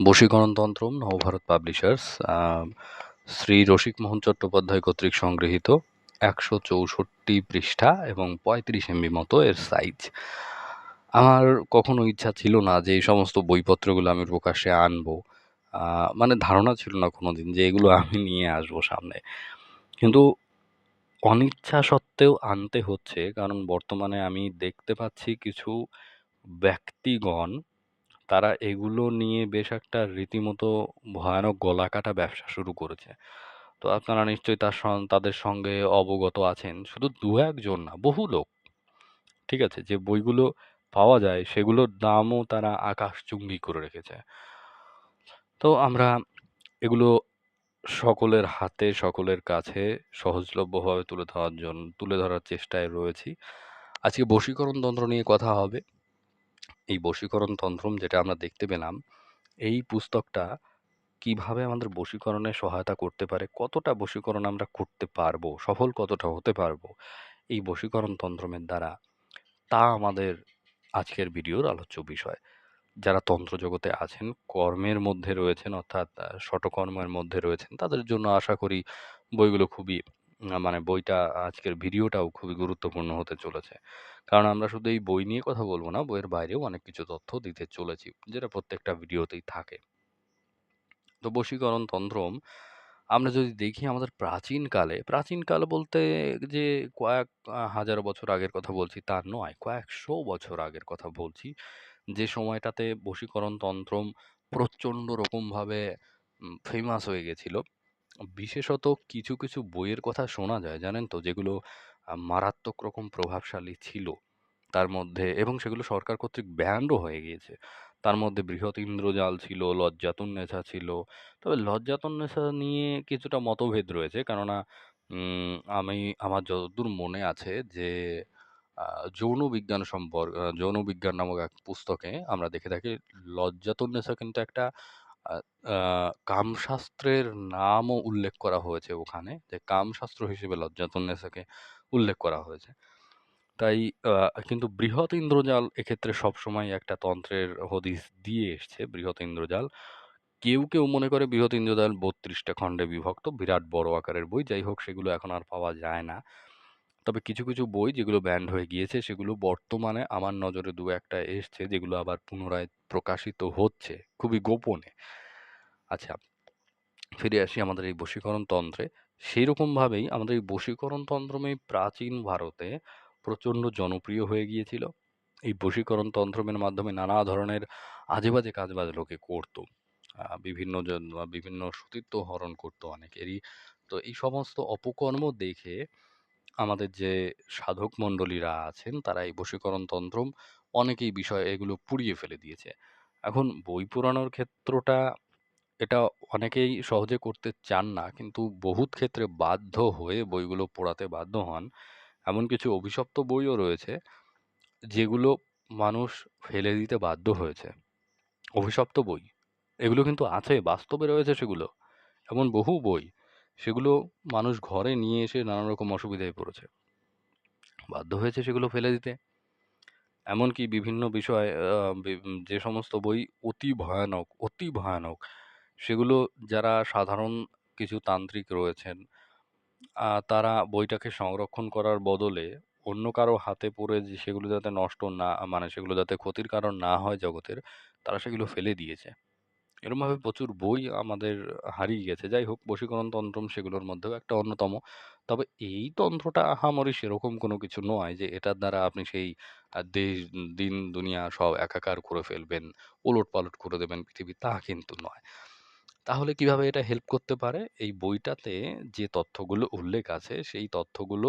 বশীকরণ তন্ত্রম নবভারত পাবলিশার্স শ্রী রসিকমোহন চট্টোপাধ্যায় কর্তৃক সংগৃহীত একশো চৌষট্টি পৃষ্ঠা এবং পঁয়ত্রিশ এমবি মতো এর সাইজ আমার কখনো ইচ্ছা ছিল না যে এই সমস্ত বইপত্রগুলো আমি প্রকাশ্যে আনব। মানে ধারণা ছিল না কোনো দিন যে এগুলো আমি নিয়ে আসব সামনে। কিন্তু অনিচ্ছা সত্ত্বেও আনতে হচ্ছে, কারণ বর্তমানে আমি দেখতে পাচ্ছি কিছু ব্যক্তিগণ তারা এগুলো নিয়ে বেশ একটা রীতিমতো ভয়ানক গলাকাটা ব্যবসা শুরু করেছে। তো আপনারা নিশ্চয়ই তার তাদের সঙ্গে অবগত আছেন। শুধু দু একজন না, বহু লোক। ঠিক আছে? যে বইগুলো পাওয়া যায় সেগুলোর দামও তারা আকাশচুম্বী করে রেখেছে। তো আমরা এগুলো সকলের হাতে, সকলের কাছে সহজলভ্যভাবে তুলে ধরার জন্য তুলে ধরার চেষ্টায় রয়েছি। আজকে বশীকরণ তন্ত্র নিয়ে কথা হবে। এই বশীকরণ তন্ত্রম যেটা আমরা দেখতে পেলাম, এই পুস্তকটা কীভাবে আমাদের বশীকরণে সহায়তা করতে পারে, কতটা বশীকরণ আমরা করতে পারব, সফল কতটা হতে পারব এই বশীকরণ তন্ত্রমের দ্বারা, তা আমাদের আজকের ভিডিওর আলোচ্য বিষয়। যারা তন্ত্র জগতে আছেন, কর্মের মধ্যে রয়েছেন অর্থাৎ শটকর্মের মধ্যে রয়েছেন, তাদের জন্য আশা করি বইগুলো খুবই মানে বইটা আজকের ভিডিওটাও খুবই গুরুত্বপূর্ণ হতে চলেছে। কারণ আমরা শুধু এই বই নিয়ে কথা বলব না, বইয়ের বাইরেও অনেক কিছু তথ্য দিতে চলেছি, যেটা প্রত্যেকটা ভিডিওতেই থাকে। তো বশীকরণ তন্ত্রম আমরা যদি দেখি আমাদের প্রাচীনকালে, প্রাচীনকাল বলতে যে কয়েক হাজার বছর আগের কথা বলছি তা নয়, কয়েকশো বছর আগের কথা বলছি। যে সময়টাতে বশীকরণ তন্ত্রম প্রচণ্ড রকমভাবে ফেমাস হয়ে গেছিল। বিশেষত কিছু, কিছু বইয়ের কথা শোনা যায় জানেন তো? যেগুলো মারাত্মক রকম প্রভাবশালী ছিল। তার মধ্যে এবং সেগুলো সরকার কর্তৃক ব্যান্ডও হয়ে গিয়েছে। তার মধ্যে বৃহৎ ইন্দ্রজাল ছিল, লজ্জাতুন্নেছা ছিল। তবে লজ্জাতুন্নেছা নিয়ে কিছুটা মতভেদ রয়েছে। কেননা আমি আমার যতদূর মনে আছে যে যৌন বিজ্ঞান সম্পর্ক যৌন বিজ্ঞান নামক এক পুস্তকে আমরা দেখে থাকি লজ্জাতুন্নেছা কিন্তু একটা কামশাস্ত্রের নামও উল্লেখ করা হয়েছে ওখানে। যে কামশাস্ত্র হিসেবে লজ্জাতুন্নেছাকে উল্লেখ করা হয়েছে। তাই কিন্তু বৃহৎ ইন্দ্রজাল এক্ষেত্রে সবসময় একটা তন্ত্রের হদিস দিয়ে এসছে বৃহৎ ইন্দ্রজাল। কেউ, কেউ মনে করে বৃহৎ ইন্দ্রজাল বত্রিশটা খণ্ডে বিভক্ত। বিরাট বড় আকারের বই। যাই হোক সেগুলো এখন আর পাওয়া যায় না। তবে কিছু, কিছু বই যেগুলো ব্যান্ড হয়ে গিয়েছে সেগুলো বর্তমানে আমার নজরে দু একটা এসছে যেগুলো আবার পুনরায় প্রকাশিত হচ্ছে খুবই গোপনে। আচ্ছা, ফিরে আসি আমাদের এই বশীকরণ তন্ত্রে। সেইরকমভাবেই আমাদের এই বশীকরণ তন্ত্রমে প্রাচীন ভারতে প্রচণ্ড জনপ্রিয় হয়ে গিয়েছিল। এই বশীকরণ তন্ত্রমের মাধ্যমে নানা ধরনের আজেবাজে কাজবাজ লোকে করত। বিভিন্ন জন বিভিন্ন সতীত্ব হরণ করতো অনেকেরই। তো এই সমস্ত অপকর্ম দেখে আমাদের যে সাধক মণ্ডলীরা আছেন তারা এই বশীকরণ তন্ত্রম অনেকেই বিষয় এগুলো পুড়িয়ে ফেলে দিয়েছে। এখন বই পুরানোর ক্ষেত্রটা এটা অনেকেই সহজে করতে চান না। কিন্তু বহুত ক্ষেত্রে বাধ্য হয়ে বইগুলো পোড়াতে বাধ্য হন। এমন কিছু অভিশপ্ত বইও রয়েছে, যেগুলো মানুষ ফেলে দিতে বাধ্য হয়েছে। অভিশপ্ত বই। এগুলো কিন্তু আছে, বাস্তবে রয়েছে সেগুলো। এমন বহু বই, সেগুলো মানুষ ঘরে নিয়ে এসে নানা রকম অসুবিধায় পড়েছে। বাধ্য হয়েছে সেগুলো ফেলে দিতে। এমনকি বিভিন্ন বিষয় যে সমস্ত বই অতি ভয়ানক, অতি ভয়ানক, সেগুলো যারা সাধারণ কিছু তান্ত্রিক রয়েছেন তারা বইটাকে সংরক্ষণ করার বদলে অন্য কারও হাতে পড়ে যে সেগুলো যাতে নষ্ট না মানে সেগুলো যাতে ক্ষতির কারণ না হয় জগতের, তারা সেগুলো ফেলে দিয়েছে। এরকমভাবে প্রচুর বই আমাদের হারিয়ে গেছে। যাই হোক, বশীকরণ তন্ত্রম সেগুলোর মধ্যেও একটা অন্যতম। তবে এই তন্ত্রটা আহামরি সেরকম কোনো কিছু নয় যে এটার দ্বারা আপনি সেই দেশ, দিন, দুনিয়া সব একাকার করে ফেলবেন, ওলট পালট করে দেবেন পৃথিবী, তা কিন্তু নয়। তাহলে কীভাবে এটা হেল্প করতে পারে? এই বইটাতে যে তথ্যগুলো উল্লেখ আছে, সেই তথ্যগুলো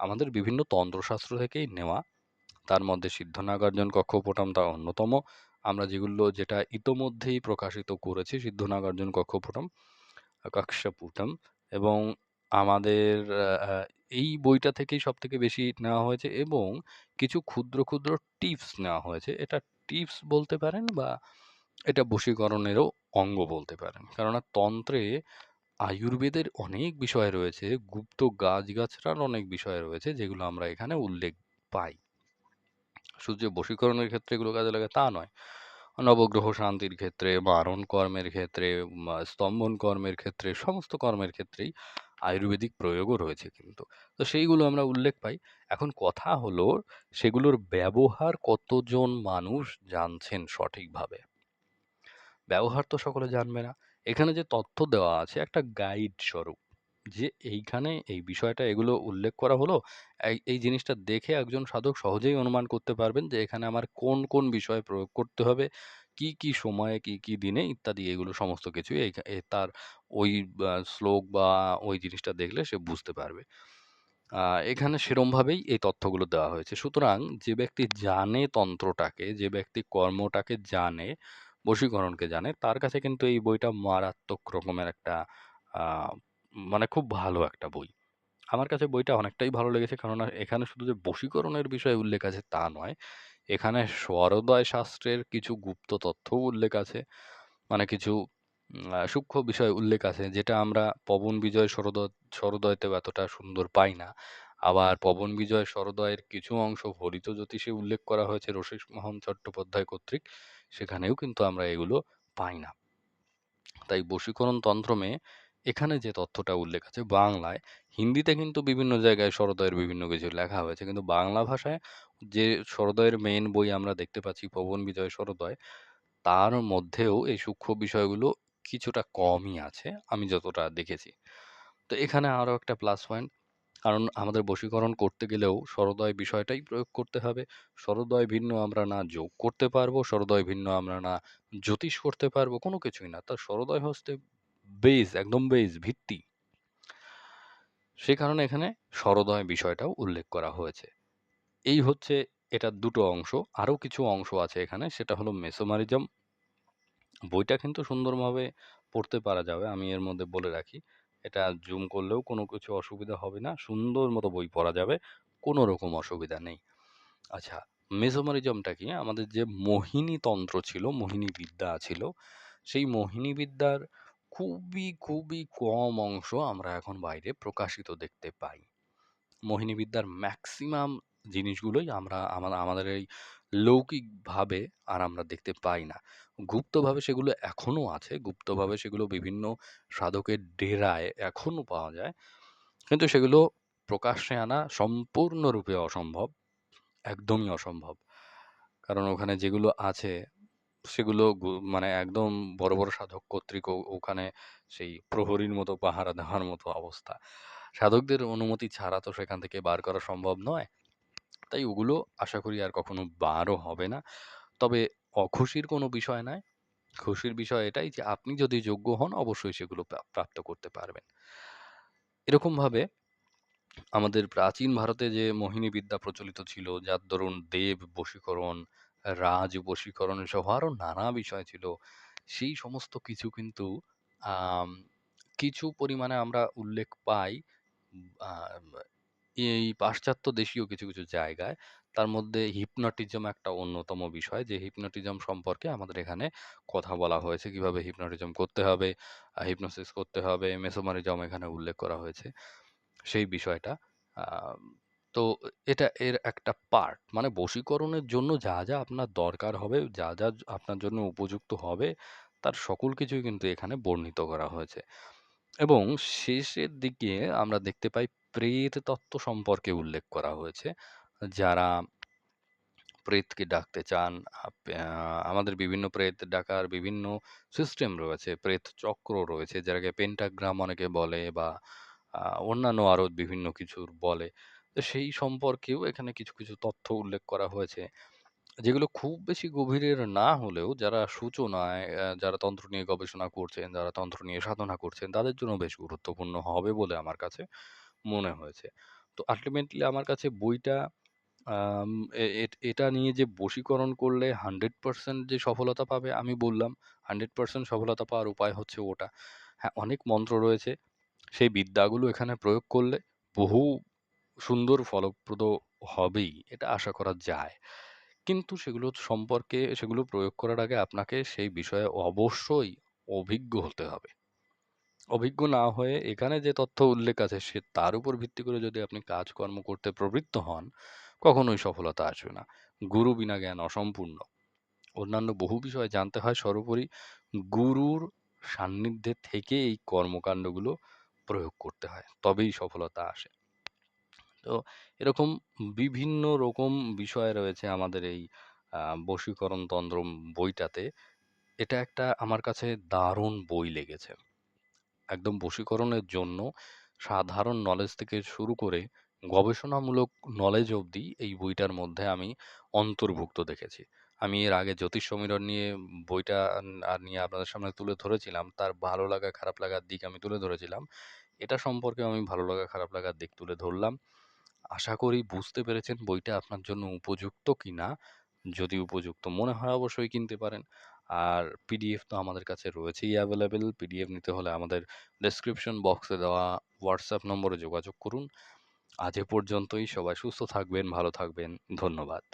আমাদের বিভিন্ন তন্ত্রশাস্ত্র থেকেই নেওয়া। তার মধ্যে সিদ্ধনাগার্জুন কক্ষপটম তা অন্যতম। আমরা যেগুলো যেটা ইতোমধ্যেই প্রকাশিত করেছি সিদ্ধনাগার্জুন কক্ষপটম, কক্ষপুটম এবং আমাদের এই বইটা থেকেই সব থেকে বেশি নেওয়া হয়েছে এবং কিছু ক্ষুদ্র, ক্ষুদ্র টিপস নেওয়া হয়েছে। এটা টিপস বলতে পারেন বা এটা বশীকরণেরও অঙ্গ বলতে পারেন। কেননা তন্ত্রে আয়ুর্বেদের অনেক বিষয় রয়েছে, গুপ্ত গাছগাছড়ার অনেক বিষয় রয়েছে যেগুলো আমরা এখানে উল্লেখ পাই। শুধু বশীকরণের ক্ষেত্রে এগুলো কাজে লাগে তা নয়। নবগ্রহ শান্তির ক্ষেত্রে, মারণ কর্মের ক্ষেত্রে, স্তম্ভন কর্মের ক্ষেত্রে, সমস্ত কর্মের ক্ষেত্রেই আয়ুর্বেদিক প্রয়োগও রয়েছে কিন্তু। তো সেইগুলো আমরা উল্লেখ পাই। এখন কথা হলো সেগুলোর ব্যবহার কতজন মানুষ জানছেন সঠিকভাবে? ব্যবহার তো সকলে জানবে না। এখানে যে তথ্য দেওয়া আছে একটা গাইড স্বরূপ। যে এইখানে এই বিষয়টা এগুলো উল্লেখ করা হলো, এই জিনিসটা দেখে একজন সাধক সহজেই অনুমান করতে পারবেন যে এখানে আমার কোন, কোন বিষয় প্রয়োগ করতে হবে, কি, কি সময়ে, কি, কি দিনে ইত্যাদি এগুলো সমস্ত কিছুই তার ওই শ্লোক বা ওই জিনিসটা দেখলে সে বুঝতে পারবে। এখানে সেরমভাবেই এই তথ্যগুলো দেওয়া হয়েছে। সুতরাং যে ব্যক্তি জানে তন্ত্রটাকে, যে ব্যক্তি কর্মটাকে জানে, বশীকরণকে জানে, তার কাছে কিন্তু এই বইটা মারাত্মক রকমের একটা মানে খুব ভালো একটা বই। আমার কাছে বইটা অনেকটাই ভালো লেগেছে কেননা এখানে শুধু যে বশীকরণের বিষয়ে উল্লেখ আছে তা নয়। এখানে স্বরোদয় শাস্ত্রের কিছু গুপ্ত তথ্যও উল্লেখ আছে। মানে কিছু সূক্ষ্ম বিষয় উল্লেখ আছে, যেটা আমরা 'পবন বিজয় সরোদ সরোদয়তেও এতটা সুন্দর পাই না। আবার 'পবন বিজয় সরোদয়ের' কিছু অংশ ফলিত জ্যোতিষে উল্লেখ করা হয়েছে রসিকমোহন চট্টোপাধ্যায় কর্তৃক। সেখানেও কিন্তু আমরা এগুলো পাই না। তাই বশীকরণ তন্ত্র তন্ত্রমে এখানে যে তথ্যটা উল্লেখ আছে বাংলায়, হিন্দিতে কিন্তু বিভিন্ন জায়গায় শরদয়ের বিভিন্ন কিছু লেখা হয়েছে। কিন্তু বাংলা ভাষায় যে সরোদয়ের মেইন বই আমরা দেখতে পাচ্ছি 'পবন বিজয় সরোদয়' তার মধ্যেও এই সূক্ষ্ম বিষয়গুলো কিছুটা কমই আছে, আমি যতটা দেখেছি। তো এখানে আরও একটা প্লাস পয়েন্ট। কারণ আমাদের বশীকরণ করতে গেলেও সরোদয় বিষয়টাই প্রয়োগ করতে হবে। সরোদয় ভিন্ন আমরা না যোগ করতে পারব, শরদয় ভিন্ন আমরা না জ্যোতিষ করতে পারব, কোনো কিছুই না। তো সরোদয় হচ্ছে বেস, একদম বেস, ভিত্তি। সে কারণে এখানে সরোদয় বিষয়টাও উল্লেখ করা হয়েছে। এই হচ্ছে এটার দুটো অংশ। আরও কিছু অংশ আছে এখানে সেটা হলো মেসোমারিজম। বইটা কিন্তু সুন্দরভাবে পড়তে পারা যাবে। আমি এর মধ্যে বলে রাখি। এটা জুম করলেও কোনো কিছু অসুবিধা হবে না। সুন্দর মতো বই পড়া যাবে। কোনো রকম অসুবিধা নেই। আচ্ছা, মেসোমারিজমটা কি? আমাদের যে মোহিনী তন্ত্র ছিল, মোহিনী বিদ্যা ছিল, সেই মোহিনী বিদ্যার খুবই, খুবই কম অংশ আমরা এখন বাইরে প্রকাশিত দেখতে পাই। মোহিনী বিদ্যার ম্যাক্সিমাম জিনিসগুলোই আমরা আমা আমাদের এই লৌকিকভাবে আর আমরা দেখতে পাই না। গুপ্তভাবে সেগুলো এখনও আছে। গুপ্তভাবে সেগুলো বিভিন্ন সাধকের ডেরায় এখনও পাওয়া যায়। কিন্তু সেগুলো প্রকাশ্যে আনা সম্পূর্ণরূপে অসম্ভব। একদমই অসম্ভব। কারণ ওখানে যেগুলো আছে সেগুলো মানে একদম বড়, বড় সাধক কর্তৃক ওখানে সেই প্রহরীর মতো পাহারা দেওয়ার মতো অবস্থা। সাধকদের অনুমতি ছাড়া তো সেখান থেকে বার করা সম্ভব নয়। তাই ওগুলো আশা করি আর কখনো বারও হবে না। তবে অখুশির কোনো বিষয় নয়। খুশির বিষয় এটাই যে আপনি যদি যোগ্য হন অবশ্যই সেগুলো প্রাপ্ত করতে পারবেন। এরকমভাবে আমাদের প্রাচীন ভারতে যে মোহিনী বিদ্যা প্রচলিত ছিল যার দরুন দেব বশীকরণ, রাজ বশীকরণ সহ আরও নানা বিষয় ছিল। সেই সমস্ত কিছু কিন্তু কিছু পরিমাণে আমরা উল্লেখ পাই এই পাশ্চাত্য দেশীয় কিছু, কিছু জায়গায়। তার মধ্যে হিপনটিজম একটা অন্যতম বিষয় যে হিপনটিজম সম্পর্কে আমাদের এখানে কথা বলা হয়েছে। কীভাবে হিপনটিজম করতে হবে, হিপনোসিস করতে হবে, মেসোমারিজম এখানে উল্লেখ করা হয়েছে। সেই বিষয়টা। তো এটা এর একটা পার্ট। মানে বশীকরণের জন্য যা, যা আপনার দরকার হবে, যা, যা আপনার জন্য উপযুক্ত হবে, তার সকল কিছুই কিন্তু এখানে বর্ণিত করা হয়েছে। এবং শেষের দিকে আমরা দেখতে পাই প্রেত তত্ত্ব সম্পর্কে উল্লেখ করা হয়েছে। যারা প্রেতকে ডাকতে চান, আমাদের বিভিন্ন প্রেত ডাকার বিভিন্ন সিস্টেম রয়েছে। প্রেত চক্র রয়েছে, যেটাকে পেন্টাগ্রাম অনেকে বলে বা অন্যান্য আরও বিভিন্ন কিছুর বলে। সেই সম্পর্কেও এখানে কিছু, কিছু তথ্য উল্লেখ করা হয়েছে। যেগুলো খুব বেশি গভীরের না হলেও যারা সূচনায় যারা তন্ত্র নিয়ে গবেষণা করছেন, যারা তন্ত্র নিয়ে সাধনা করছেন, তাদের জন্য বেশ গুরুত্বপূর্ণ হবে বলে আমার কাছে মনে হয়েছে। তো আল্টিমেটলি আমার কাছে বইটা এট নিয়ে যে বশীকরণ করলে 100% যে সফলতা পাবে আমি বললাম 100% সফলতা পাওয়ার উপায় হচ্ছে ওটা। হ্যাঁ, অনেক মন্ত্র রয়েছে। সেই বিদ্যাগুলো এখানে প্রয়োগ করলে বহু সুন্দর ফলপ্রদ হবেই। এটা আশা করা যায়। কিন্তু সেগুলো সম্পর্কে সেগুলো প্রয়োগ করার আগে আপনাকে সেই বিষয়ে অবশ্যই অভিজ্ঞ হতে হবে। অভিজ্ঞ না হয়ে এখানে যে তথ্য উল্লেখ আছে সে তার উপর ভিত্তি করে যদি আপনি কাজকর্ম করতে প্রবৃত্ত হন, কখনোই সফলতা আসবে না। গুরু বিনা জ্ঞান অসম্পূর্ণ। অন্যান্য বহু বিষয় জানতে হয় সর্বোপরি গুরুর সান্নিধ্যে থেকে এই কর্মকাণ্ডগুলো প্রয়োগ করতে হয় তবেই সফলতা আসে তো এরকম বিভিন্ন রকম বিষয় রয়েছে আমাদের এই বশীকরণ তন্ত্র বইটাতে। এটা একটা আমার কাছে দারুণ বই লেগেছে। একদম বশীকরণের জন্য সাধারণ নলেজ থেকে শুরু করে গবেষণামূলক নলেজ অবধি এই বইটার মধ্যে আমি অন্তর্ভুক্ত দেখেছি। আমি এর আগে জ্যোতিষ সমীরণ নিয়ে বইটা আর নিয়ে আপনাদের সামনে তুলে ধরেছিলাম। তার ভালো লাগা, খারাপ লাগার দিক আমি তুলে ধরেছিলাম। এটা সম্পর্কে আমি ভালো লাগা, খারাপ লাগার দিক তুলে ধরলাম। আশা করি বুঝতে পেরেছেন বইটা আপনার জন্য উপযুক্ত কি না যদি উপযুক্ত মনে হয় অবশ্যই কিনতে পারেন। আর পিডিএফ তো আমাদের কাছে রয়েছেই অ্যাভেলেবেল। পিডিএফ নিতে হলে আমাদের ডেসক্রিপশন বক্সে দেওয়া হোয়াটসঅ্যাপ নম্বরে যোগাযোগ করুন। আজ এ পর্যন্তই। সবাই সুস্থ থাকবেন, ভালো থাকবেন। ধন্যবাদ।